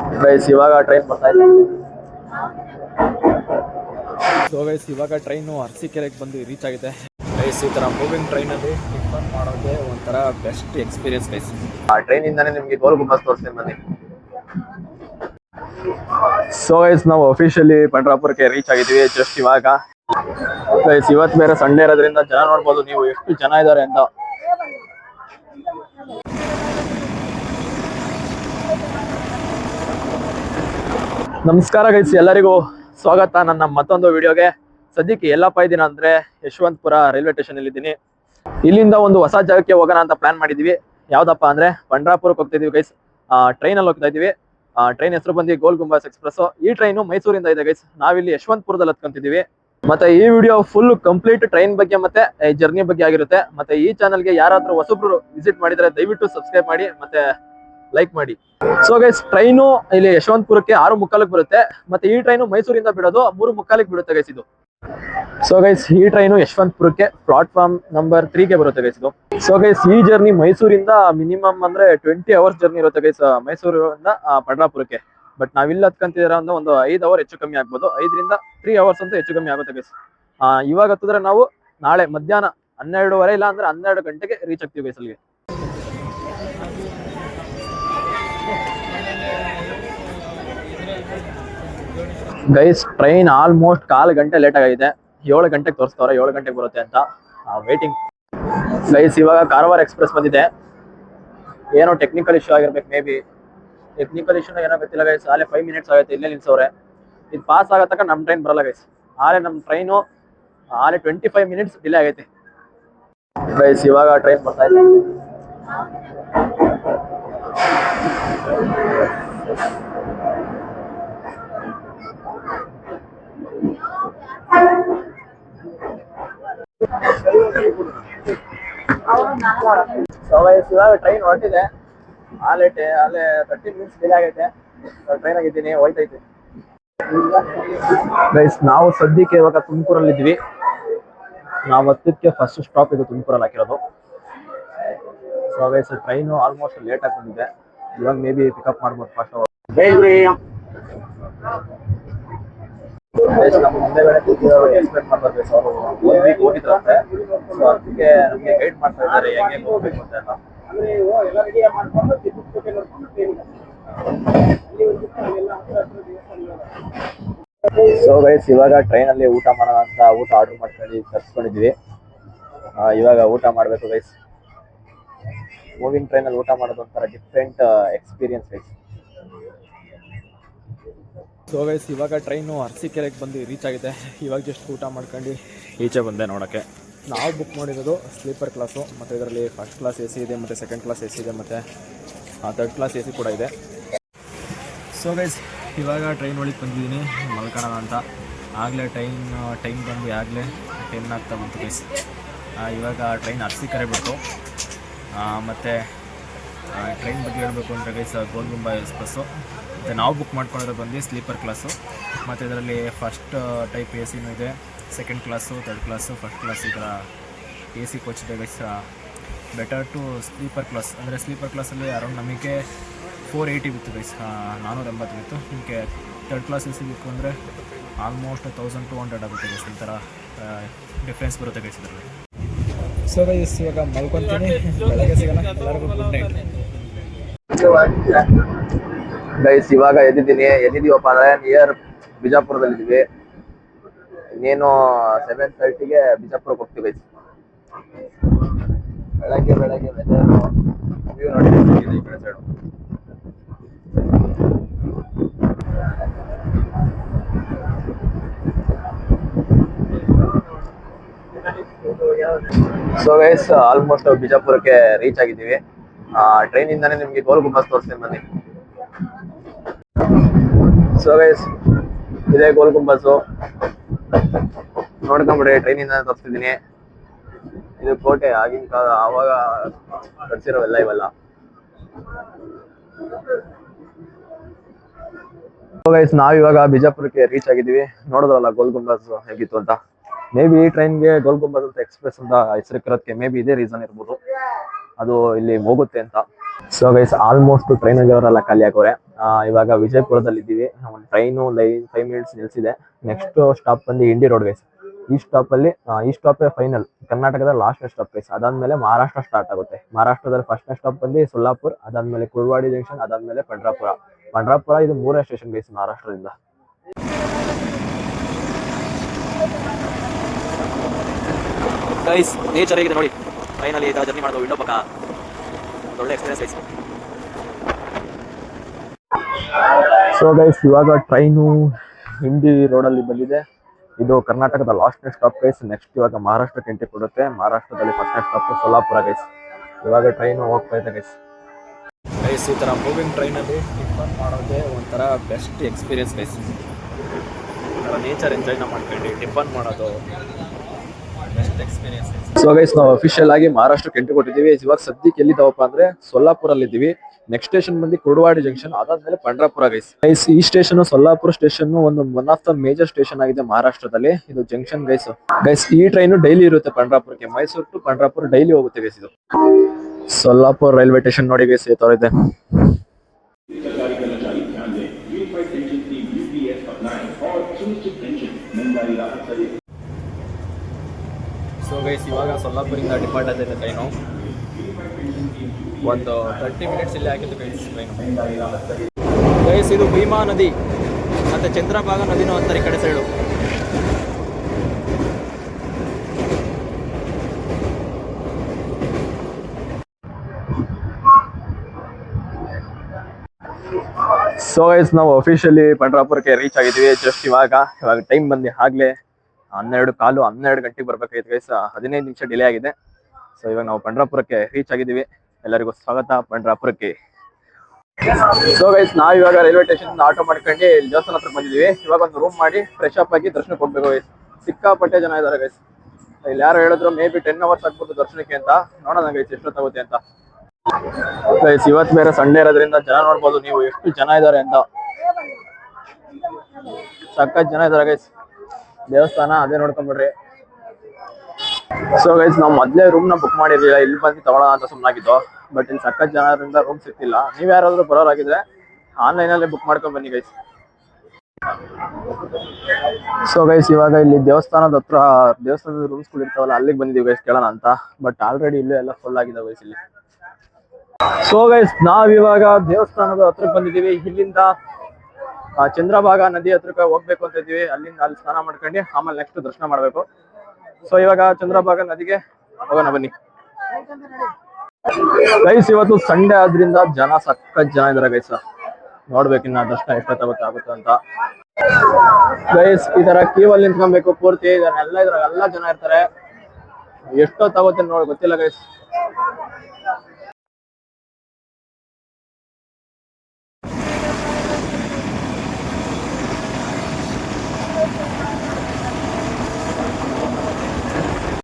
Guys ಇವಾಗ train ಬರ್ತಾ ಇದೆ. ಸೊ ಗೈಸ್ ಇವಾಗ ಟ್ರೈನು ಅರಸೀಕೆರೆಗೆ ಬಂದು ರೀಚ್ ಆಗಿದೆ. ಗೈಸ್ ಈ ಥರ ಮೂವಿಂಗ್ ಟ್ರೈನಲ್ಲಿ ಟಿಫನ್ ಮಾಡೋದೇ ಒಂಥರ ಬೆಸ್ಟ್ ಎಕ್ಸ್ಪೀರಿಯನ್ಸ್ ಗೈಸ್ ಆ ಟ್ರೈನ್ ಇಂದಾನೆ ನಿಮ್ಗೆ ಗೋಲ್ ಗುಂಬಸ್ ತೋರಿಸ್ತೀನಿ ಬನ್ನಿ. ಸೊ ಗೈಸ್ ನಾವು ಅಫಿಷಿಯಲಿ ಪಂಡ್ರಾಪುರಕ್ಕೆ ರೀಚ್ ಆಗಿದ್ವಿ ಜಸ್ಟ್ ಇವಾಗ. ಗೈಸ್ ಇವತ್ತು ಬೇರೆ ಸಂಡೇ ಇರೋದ್ರಿಂದ ಜನ ನೋಡ್ಬೋದು ನೀವು ಎಷ್ಟು ಜನ ಇದ್ದಾರೆ ಅಂತ. ನಮಸ್ಕಾರ ಗೈಸ್ ಎಲ್ಲರಿಗೂ ಸ್ವಾಗತ ನನ್ನ ಮತ್ತೊಂದು ವಿಡಿಯೋಗೆ ಸದ್ಯಕ್ಕೆ ಎಲ್ಲಪ್ಪ ಇದ್ದೀನ ಅಂದ್ರೆ ಯಶವಂತಪುರ ರೈಲ್ವೆ ಸ್ಟೇಷನ್ ಅಲ್ಲಿ ಇದ್ದೀನಿ ಇಲ್ಲಿಂದ ಒಂದು ಹೊಸ ಜಾಗಕ್ಕೆ ಹೋಗೋಣ ಅಂತ ಪ್ಲಾನ್ ಮಾಡಿದೀವಿ. ಯಾವ್ದಪ್ಪ ಅಂದ್ರೆ ಬಂಡ್ರಾಪುರಕ್ಕೆ ಹೋಗ್ತಾ ಇದೀವಿ ಗೈಸ್ ಟ್ರೈನ್ ಅಲ್ಲಿ ಹೋಗ್ತಾ ಇದೀವಿ. ಟ್ರೈನ್ ಹೆಸರು ಬಂದು ಗೋಲ್ ಗುಂಬಾಸ್ ಎಕ್ಸ್ಪ್ರೆಸ್ ಈ ಟ್ರೈನು ಮೈಸೂರಿಂದ ಇದೆ ಗೈಸ್ ನಾವಿಲ್ಲಿ ಯಶವಂತಪುರದಲ್ಲಿ ಹತ್ಕೊಂತಿದೀವಿ. ಮತ್ತೆ ಈ ವಿಡಿಯೋ ಫುಲ್ ಕಂಪ್ಲೀಟ್ ಟ್ರೈನ್ ಬಗ್ಗೆ ಮತ್ತೆ ಜರ್ನಿ ಬಗ್ಗೆ ಆಗಿರುತ್ತೆ. ಮತ್ತೆ ಈ ಚಾನಲ್ಗೆ ಯಾರಾದ್ರೂ ಹೊಸಬ್ರು ವಿಸಿಟ್ ಮಾಡಿದ್ರೆ ದಯವಿಟ್ಟು ಸಬ್ಸ್ಕ್ರೈಬ್ ಮಾಡಿ, ಮತ್ತೆ ಲೈಕ್ ಮಾಡಿ. ಸೊ ಗೈಸ್ ಟ್ರೈನು ಇಲ್ಲಿ ಯಶವಂತಪುರಕ್ಕೆ ಆರು ಮುಕ್ಕಾಲಕ್ಕೆ ಬರುತ್ತೆ. ಮತ್ತೆ ಈ ಟ್ರೈನು ಮೈಸೂರಿಂದ ಬಿಡೋದು ಮೂರು ಮುಕ್ಕಾಲಕ್ಕೆ ಬಿಡುತ್ತೆ ಗೈಸ್ ಇದು. ಸೊ ಗೈಸ್ ಈ ಟ್ರೈನು ಯಶವಂತಪುರಕ್ಕೆ ಪ್ಲಾಟ್ಫಾರ್ಮ್ ನಂಬರ್ ತ್ರೀಗೆ ಬರುತ್ತೆ ಗೈಸ್ ಇದು. ಸೊ ಗೈಸ್ ಈ ಜರ್ನಿ ಮೈಸೂರಿಂದ ಮಿನಿಮಮ್ ಅಂದ್ರೆ ಟ್ವೆಂಟಿ ಅವರ್ಸ್ ಜರ್ನಿ ಇರುತ್ತೆ ಗೈಸ್ ಮೈಸೂರಿಂದ ಪಡ್ರಾಪುರಕ್ಕೆ. ಬಟ್ ನಾವಿಲ್ಲ ಹತ್ಕೊಂತಿದ್ರೆ ಅಂದ್ರೆ ಒಂದು ಐದು ಅವರ್ ಹೆಚ್ಚು ಕಮ್ಮಿ ಆಗ್ಬೋದು. ಐದರಿಂದ ತ್ರೀ ಅವರ್ಸ್ ಅಂತ ಹೆಚ್ಚು ಕಮ್ಮಿ ಆಗುತ್ತೆ ಗೈಸ್ ಇವಾಗ ಹತ್ತಿದ್ರೆ ನಾವು ನಾಳೆ ಮಧ್ಯಾಹ್ನ ಹನ್ನೆರಡುವರೆ ಇಲ್ಲ ಅಂದ್ರೆ ಹನ್ನೆರಡು ಗಂಟೆಗೆ ರೀಚ್ ಆಗ್ತೀವಿ ಗೈಸ್ ಅಲ್ಲಿಗೆ. ಗೈಸ್ ಟ್ರೈನ್ ಆಲ್ಮೋಸ್ಟ್ ಕಾಲು ಗಂಟೆ ಲೇಟ್ ಆಗಿದೆ. ಏಳು ಗಂಟೆಗೆ ತೋರಿಸ್ತವ್ರೆ, ಏಳು ಗಂಟೆಗೆ ಬರುತ್ತೆ ಅಂತ. ವೇಟಿಂಗ್ ಗೈಸ್ ಇವಾಗ ಕಾರವಾರ ಎಕ್ಸ್ಪ್ರೆಸ್ ಬಂದಿದೆ. ಏನೋ ಟೆಕ್ನಿಕಲ್ ಇಶ್ಯೂ ಆಗಿರ್ಬೇಕು ಮೇ ಬಿ ಟೆಕ್ನಿಕಲ್ ಇಶ್ಯೂನ ಏನೋ ಗೊತ್ತಿಲ್ಲ ಗೈಸ್ ಆಲೆ ಫೈವ್ ಮಿನಿಟ್ಸ್ ಆಗುತ್ತೆ, ಇಲ್ಲೇ ನಿಲ್ಸವ್ರೆ. ಇದು ಪಾಸ್ ಆಗೋ ತನಕ ನಮ್ಮ ಟ್ರೈನ್ ಬರಲ್ಲ ಗೈಸ್ ಆಲೆ ನಮ್ಮ ಟ್ರೈನು ಆಲೆ ಟ್ವೆಂಟಿ ಫೈವ್ ಮಿನಿಟ್ಸ್ ಡಿಲೇ ಆಗೈತೆ. ಗೈಸ್ ಇವಾಗ ಟ್ರೈನ್ ಬರ್ತಾ ಇದೆ ಸೊ ಗೈಸ್ ಇವಾಗ ಟ್ರೈನ್ ಹೊರಟಿದೆ. ಆಲೆ ಟೆ- ಆಲೆ ತರ್ಟಿ ಮಿನಿಟ್ಸ್ ಡಿಲೇ ಆಗೈತೆ. ಟ್ರೈನ್ ಆಗಿದ್ದೀನಿ ಹೋಯ್ತೈತೆ. ಗೈಸ್ ನಾವು ಸದ್ಯಕ್ಕೆ ಇವಾಗ ತುಮಕೂರಲ್ಲಿ ಇದ್ವಿ ನಾವು ಹತ್ತಕ್ಕೆ ಫಸ್ಟ್ ಸ್ಟಾಪ್ ಇದು ತುಮಕೂರಲ್ಲಿ ಹಾಕಿರೋದು. So guys train almost late ಆಗಿ ಬಂದಿದೆ ಇವಾಗ ಮೇ ಬಿ ಪಿಕಪ್ ಮಾಡ್ಬೋದು ಫಸ್ಟ್ ನಮ್ಮ ಮುಂದೆಗಡೆ ಕೂತಿರೋರು ಎಕ್ಸ್ಪೆಕ್ಟ್ ಸೊ ಅವರು ಒನ್ ವೀಕ್ ಹೋಗಿದ್ರಂತೆ ಸೊ ಅದಕ್ಕೆ ನಮಗೆ ಗೈಡ್ ಮಾಡ್ತಾ ಇದ್ದಾರೆ ಹೆಂಗೆ ಹೋಗ್ಬೇಕು ಅಂತ ಎಲ್ಲ. ಸೊ ಗೈಸ್ ಇವಾಗ ಟ್ರೈನ್ ಅಲ್ಲಿ ಊಟ ಮಾಡೋಣ ಅಂತ ಊಟ ಆರ್ಡರ್ ಮಾಡ್ಕೊಂಡು ತರ್ಸ್ಕೊಂಡಿದ್ವಿ. ಇವಾಗ ಊಟ ಮಾಡಬೇಕು ಗೈಸ್ ಮೂವಿಂಗ್ ಟ್ರೈನ್ ಅಲ್ಲಿ ಊಟ ಮಾಡೋದು ಒಂಥರ different experience guys so guys ಇವಾಗ ಟ್ರೈನು ಅರಸೀಕೆರೆಗೆ ಬಂದು ರೀಚ್ ಆಗಿದೆ. ಇವಾಗ ಜಸ್ಟ್ ಊಟ ಮಾಡ್ಕೊಂಡು ಈಚೆ ಬಂದೆ ನೋಡೋಕ್ಕೆ. ನಾವು ಬುಕ್ ಮಾಡಿರೋದು ಸ್ಲೀಪರ್ ಕ್ಲಾಸು ಮತ್ತು ಇದರಲ್ಲಿ ಫಸ್ಟ್ ಕ್ಲಾಸ್ ಎ ಸಿ ಇದೆ, ಮತ್ತು ಸೆಕೆಂಡ್ ಕ್ಲಾಸ್ ಎ ಸಿ ಇದೆ, ಮತ್ತು ಥರ್ಡ್ ಕ್ಲಾಸ್ ಎ ಸಿ ಕೂಡ ಇದೆ. ಸೊ ಗೈಸ್ ಇವಾಗ ಟ್ರೈನ್ ಒಳಗೆ ಬಂದಿದ್ದೀನಿ ಮಲ್ಕೊಳ್ಳೋಣ ಅಂತ. ಆಗಲೇ ಟ್ರೈನ್ ಟೈಮ್ ಬಂದು ಆಗಲೇ ಟೆನ್ ಆಗ್ತಾ ಬಂತು ಗೈಸ್ ಇವಾಗ ಟ್ರೈನ್ ಅರಸೀಕೆರೆ ಬಿಟ್ಟು ಮತ್ತು ಟ್ರೈನ್ ಬಗ್ಗೆ ಹೇಳಬೇಕು ಅಂದರೆ ಗೈಸ್ ಗೋಲ್ಗುಂಬ ಎಕ್ಸ್ಪ್ರೆಸ್ಸು ಮತ್ತು ನಾವು ಬುಕ್ ಮಾಡ್ಕೊಂಡಿರೋ ಬಂದು ಸ್ಲೀಪರ್ ಕ್ಲಾಸು ಮತ್ತು ಇದರಲ್ಲಿ ಫಸ್ಟ್ ಟೈಪ್ ಎ ಸಿನೂ ಇದೆ. Second class third class first class ಈ ಥರ A C coach guys better to sleeper class ಅಂದರೆ ಸ್ಲೀಪರ್ ಕ್ಲಾಸಲ್ಲಿ ಅರೌಂಡ್ ನಮಗೆ ಫೋರ್ ಏಯ್ಟಿ ಬಿತ್ತು ಗೈಸ್ ನಾನ್ನೂರ ಎಂಬತ್ತು ಬಿತ್ತು. ನಿಮಗೆ ತರ್ಡ್ ಕ್ಲಾಸ್ ಎ ಸಿ ಬೇಕು ಅಂದರೆ ಆಲ್ಮೋಸ್ಟ್ ತೌಸಂಡ್ ಟು ಹಂಡ್ರೆಡ್ ಆಗುತ್ತೆ ಗೈಸ್ ಈ ಥರ ಡಿಫ್ರೆನ್ಸ್ ಬರುತ್ತೆ ಗೈಸ್ ಇದರಲ್ಲಿ. ಸೊ ಗೈಸ್ ಇವಾಗ ಮಲ್ಕೊತೀನಿ. ಬೆಳಗ್ಗೆ ಸಿಗೋಣ. ಎಲ್ಲರಿಗೂ ಗುಡ್ ನೈಟ್ ಗೈಸ್ ಇವಾಗ ಎದ್ದಿದ್ದೀನಿ. ಎದ್ದಿದೀವಪ್ಪ ಅಂದ್ರೆ ನಿಯರ್ ಬಿಜಾಪುರದಲ್ಲಿದ್ದೀವಿ. ಇನ್ನೇನು ಸೆವೆನ್ ತರ್ಟಿಗೆ ಬಿಜಾಪುರಕ್ಕೆ ಹೋಗ್ತೀವಿ ಗೈಸ್ ಬೆಳಗ್ಗೆ ಬೆಳಗ್ಗೆ view side so guys almost ಬಿಜಾಪುರಕ್ಕೆ reach ಆಗಿದ್ದೀವಿ. ಟ್ರೈನಿಂದಾನೇ ನಿಮ್ಗೆ ಗೋಲ್ ಗುಂಬಸ್ ತೋರಿಸ್ತೀನಿ, ಬನ್ನಿ. ಸೊ ಗೈಸ್ ಇದೇ ಗೋಲ್ ಗುಂಬಸ್ಸು ನೋಡ್ಕೊಂಬಿಡಿ ಟ್ರೈನ್ ಇಂದ ತೋರಿಸ್ತಿದ್ದೀನಿ. ಇದು ಕೋಟೆ ಆಗಿನ ಕಾಲ ಆವಾಗ ಕಟ್ಸಿರೋವೆಲ್ಲ ಇವೆಲ್ಲ. ಗೈಸ್ ನಾವಿವಾಗ ಬಿಜಾಪುರಕ್ಕೆ ರೀಚ್ ಆಗಿದ್ದೀವಿ. ನೋಡಿದ್ರಲ್ಲ ಗೋಲ್ ಗುಂಬಸ್ ಹೇಗಿತ್ತು ಅಂತ. ಮೇ ಬಿ ಈ ಟ್ರೈನ್ಗೆ ಗೋಲ್ ಗುಂಬಸ್ ಅಂತ ಎಕ್ಸ್ಪ್ರೆಸ್ ಅಂತ ಹೆಸರಿರೋದಕ್ಕೆ ಮೇ ಬಿ ಇದೇ ರೀಸನ್ ಇರ್ಬೋದು. ಅದು ಇಲ್ಲಿ ಹೋಗುತ್ತೆ ಅಂತ. ಸೊ ಗೈಸ್ ಆಲ್ಮೋಸ್ಟ್ ಟ್ರೈನ್ ಆಗಿರೋರೆಲ್ಲ ಖಾಲಿ ಹಾಕೋರೆ ಆ, ಇವಾಗ ವಿಜಯಪುರದಲ್ಲಿ ಇದ್ದೀವಿ ಒಂದು ಟ್ರೈನು ಒಂದು ಫೈವ್ ಮಿನಿಟ್ಸ್ ನಿಲ್ಸಿದೆ. ನೆಕ್ಸ್ಟ್ ಸ್ಟಾಪ್ ಬಂದು ಇಂಡಿ ರೋಡ್ ಗೈಸ್ ಈ ಸ್ಟಾಪ್ ಅಲ್ಲಿ ಈ ಸ್ಟಾಪ್ ಫೈನಲ್ ಕರ್ನಾಟಕದ ಲಾಸ್ಟ್ ಸ್ಟಾಪ್ ಗೈಸ್ ಅದಾದ್ಮೇಲೆ ಮಹಾರಾಷ್ಟ್ರ ಸ್ಟಾರ್ಟ್ ಆಗುತ್ತೆ. ಮಹಾರಾಷ್ಟ್ರದಲ್ಲಿ ಫಸ್ಟ್ನೇ ಸ್ಟಾಪ್ ಬಂದು ಸೊಲ್ಲಾಪುರ್ ಅದಾದ್ಮೇಲೆ ಕುರ್ವಾಡಿ ಜಂಕ್ಷನ್ ಅದಾದ್ಮೇಲೆ ಪಂಡ್ರಾಪುರ ಪಂಡ್ರಾಪುರ ಇದು ಮೂರನೇ ಸ್ಟೇಷನ್ ಗೈಸ್ ಮಹಾರಾಷ್ಟ್ರದಿಂದ ಗೈಸ್ ನೇಚರ್ ಹೇಗಿದೆ ನೋಡಿ. ಫೈನಲ್ ಈ ಥರ ಜರ್ನಿ ಮಾಡೋದು ವಿಂಡೋ ಪಕ್ಕ. ಒಳ್ಳೆ ಎಕ್ಸ್ಪೀರಿಯನ್ಸ್ ಗೈಸ್ ಸೊ ಗೈಸ್ ಇವಾಗ ಟ್ರೈನು ಹಿಂದಿ ರೋಡಲ್ಲಿ ಬಂದಿದೆ. ಇದು ಕರ್ನಾಟಕದ ಲಾಸ್ಟ್ ಸ್ಟಾಪ್ ಗೈಸ್ ನೆಕ್ಸ್ಟ್ ಇವಾಗ ಮಹಾರಾಷ್ಟ್ರಕ್ಕೆ ಎಂಟ್ರಿ ಕೊಡುತ್ತೆ. ಮಹಾರಾಷ್ಟ್ರದಲ್ಲಿ ಫಸ್ಟ್ ಸ್ಟಾಪ್ ಸೋಲಾಪುರ ಗೈಸ್ ಇವಾಗ ಟ್ರೈನು ಹೋಗ್ತಾ ಇದೆ ಗೈಸ್ ಗೈಸ್ ಈ ಥರ ಮೂವಿಂಗ್ ಟ್ರೈನಲ್ಲಿ ಟಿಫನ್ ಮಾಡೋದೇ ಒಂಥರ ಬೆಸ್ಟ್ ಎಕ್ಸ್ಪೀರಿಯನ್ಸ್ ಗೈಸ್ ನೇಚರ್ ಎಂಜಾಯ್ನ ಮಾಡ್ಕೊಂಡು ಟಿಫನ್ ಮಾಡೋದು ಬೆಸ್ಟ್ ಎಕ್ಸ್ಪೀರಿಯನ್ಸ್ ಸೊ ಗೈಸ್ ನಾವು ಅಫಿಷಿಯಲ್ ಆಗಿ ಮಹಾರಾಷ್ಟ್ರಕ್ಕೆ ಎಂಟ್ರಿ ಕೊಟ್ಟಿದ್ದೀವಿ. ಇವಾಗ ಸದ್ಯಕ್ಕೆ ಎಲ್ಲಿದ್ದಾವಪ್ಪ ಅಂದ್ರೆ ಸೊಲ್ಲಾಪುರಲ್ಲಿ ಇದ್ದೀವಿ ನೆಕ್ಸ್ಟ್ ಸ್ಟೇಷನ್ ಬಂದು ಕುರುಡುವಾಡಿ ಜಂಕ್ಷನ್ ಅದಾದ್ಮೇಲೆ ಪಂಡ್ರಾಪುರ ಗೈಸ್ ಗೈಸ್ ಈ ಸ್ಟೇಷನ್ ಸೊಲ್ಲಾಪುರ ಸ್ಟೇಷನ್ ಒಂದು one of the major station ಆಗಿದೆ ಮಹಾರಾಷ್ಟ್ರದಲ್ಲಿ. ಇದು ಜಂಕ್ಷನ್ ಗೈಸ್ ಗೈಸ್ ಈ ಟ್ರೈನ್ ಡೈಲಿ ಇರುತ್ತೆ ಪಂಡ್ರಾಪುರಕ್ಕೆ. ಮೈಸೂರು ಟು ಪಂಡ್ರಾಪುರ ಡೈಲಿ ಹೋಗುತ್ತೆ ಗೈಸ್ ಇದು. ಸೊಲ್ಲಾಪುರ ರೈಲ್ವೆ ಸ್ಟೇಷನ್ ನೋಡಿ ಗೈಸ್ ಈ ತರ ಇದೆ. ಸೊ ಗೈಸ್ ಇವಾಗ ಸೊಲ್ಲಾಪುರಿಂದ ಡಿಪಾರ್ಟ್ ಆಗಿದೆ ಟ್ರೈನು ಒಂದು ತರ್ಟಿ ಮಿನಿಟ್ಸ್ ಇಲ್ಲಿ ಹಾಕಿದ್ದು ಗೈಸ್ ಗೈಸ್ ಇದು ಭೀಮಾ ನದಿ ಮತ್ತು ಚಂದ್ರಭಾಗ ನದಿನೂ ಅಂತಾರೆ ಈ ಕಡೆ ಸೈಡು ಸೊ ಗೈಸ್ ನಾವು ಅಫಿಷಿಯಲಿ ಪಂಡ್ರಾಪುರಕ್ಕೆ ರೀಚ್ ಆಗಿದ್ದೀವಿ ಜಸ್ಟ್ ಇವಾಗ. ಇವಾಗ ಟೈಮ್ ಬಂದು ಆಗಲೇ ಹನ್ನೆರಡು ಕಾಲು ಹನ್ನೆರಡು ಗಂಟೆಗೆ ಬರಬೇಕಾಗಿತ್ತು ಗೈಸ್ ಹದಿನೈದು ನಿಮಿಷ ಡಿಲೇ ಆಗಿದೆ. ಸೊ ಇವಾಗ ನಾವು ಪಂಡ್ರಾಪುರಕ್ಕೆ ರೀಚ್ ಆಗಿದ್ದೀವಿ. ಎಲ್ಲರಿಗೂ ಸ್ವಾಗತ ಪಂಡ್ರಾಪುರಕ್ಕೆ ಸೊ ಗೈಸ್ ನಾವು ಇವಾಗ ರೈಲ್ವೆ ಸ್ಟೇಷನ್ ಆಟೋ ಮಾಡ್ಕೊಂಡು ದೇವಸ್ಥಾನ ಹತ್ರ ಬಂದಿದ್ದೀವಿ. ಇವಾಗ ಒಂದು ರೂಮ್ ಮಾಡಿ ಫ್ರೆಶ್ ಅಪ್ ಆಗಿ ದರ್ಶನಕ್ಕೆ ಹೋಗ್ಬೇಕು ಗೈಸ್ ಸಿಕ್ಕಾಪಟ್ಟೆ ಜನ ಇದ್ದಾರೆ ಗೈಸ್ ಇಲ್ಲಿ ಯಾರು ಹೇಳಿದ್ರು ಮೇ ಬಿ ಟೆನ್ ಅವರ್ಸ್ ಆಗ್ಬೋದು ದರ್ಶನಕ್ಕೆ ಅಂತ. ನೋಡೋಣ ಗೈಸ್ ಎಷ್ಟೊತ್ತಾಗುತ್ತೆ ಅಂತ. ಗೈಸ್ ಇವತ್ತು ಬೇರೆ ಸಂಡೇ ಇರೋದ್ರಿಂದ ಜನ ನೋಡ್ಬೋದು ನೀವು, ಎಷ್ಟು ಜನ ಇದ್ದಾರೆ ಅಂತ. ಸಖತ್ ಜನ ಇದ್ದಾರೆ ಗೈಸ್ ದೇವಸ್ಥಾನ ಅದೇ ನೋಡ್ಕೊಂಡ್ಬಿಡ್ರಿ ಸೊ ಗೈಸ್ ನಾವು ಮೊದಲೇ ರೂಮ್ನ ಬುಕ್ ಮಾಡಿರಲಿಲ್ಲ. ಇಲ್ಲಿ ಬಂದು ತಗೊಳ್ಳೋಣ ಅಂತ ಸುಮ್ಮನಾಗಿದ್ದು ಬಟ್ ಇನ್ ಸಕ್ಕತ್ ಜನರಿಂದ ರೂಮ್ ಸಿಕ್ತಿಲ್ಲ ನೀವ್ ಯಾರಾದ್ರೂ ಬರೋರಾಗಿದ್ರೆ ಆನ್ಲೈನ್ ಅಲ್ಲಿ ಬುಕ್ ಮಾಡ್ಕೊಂಡು ಬನ್ನಿ ಗೈಸ್ ಸೊ ಗೈಸ್ ಇವಾಗ ಇಲ್ಲಿ ದೇವಸ್ಥಾನದ ಹತ್ರ, ದೇವಸ್ಥಾನದ ರೂಮ್ಸ್ಗಳು ಇರ್ತಾವಲ್ಲ, ಅಲ್ಲಿಗೆ ಬಂದಿದ್ದೀವಿ ಗೈಸ್ ಕೇಳೋಣ ಅಂತ. ಬಟ್ ಆಲ್ರೆಡಿ ಇಲ್ಲೂ ಎಲ್ಲ ಫುಲ್ ಆಗಿದೆ ಗೈಸ್ ಇಲ್ಲಿ. ಸೊ ಗೈಸ್ ನಾವ್ ಇವಾಗ ದೇವಸ್ಥಾನದ ಹತ್ರ ಬಂದಿದ್ದೀವಿ ಇಲ್ಲಿಂದ ಚಂದ್ರಭಾಗ ನದಿ ಹತ್ರಕ್ಕೆ ಹೋಗ್ಬೇಕು ಅಂತ ಇದ್ದೀವಿ. ಅಲ್ಲಿಂದ ಅಲ್ಲಿ ಸ್ನಾನ ಮಾಡ್ಕೊಂಡು ಆಮೇಲೆ ನೆಕ್ಸ್ಟ್ ದರ್ಶನ ಮಾಡ್ಬೇಕು. ಸೊ ಇವಾಗ ಚಂದ್ರಭಾಗ ನದಿಗೆ ಹೋಗೋಣ ಬನ್ನಿ. ಗೈಸ್ ಇವತ್ತು ಸಂಡೆ ಆದ್ರಿಂದ ಜನ ಸಖತ್ ಜನ ಇದಾರೆ ಗೈಸ್ ನೋಡ್ಬೇಕು ಇನ್ನ ದರ್ಶನ ಎಷ್ಟೊತ್ತಾಗುತ್ತೆ ಅಂತ. ಗೈಸ್ ಈ ತರ ಕ್ಯೂ ಅಲ್ಲಿ ನಿಂತ್ಕೊಬೇಕು, ಪೂರ್ತಿ ಇದನ್ನೆಲ್ಲ ಇದ್ರಾಗ ಎಲ್ಲ ಜನ ಇರ್ತಾರೆ. ಎಷ್ಟೊತ್ತಾಗುತ್ತೆ ನೋಡಿ ಗೊತ್ತಿಲ್ಲ ಗೈಸ್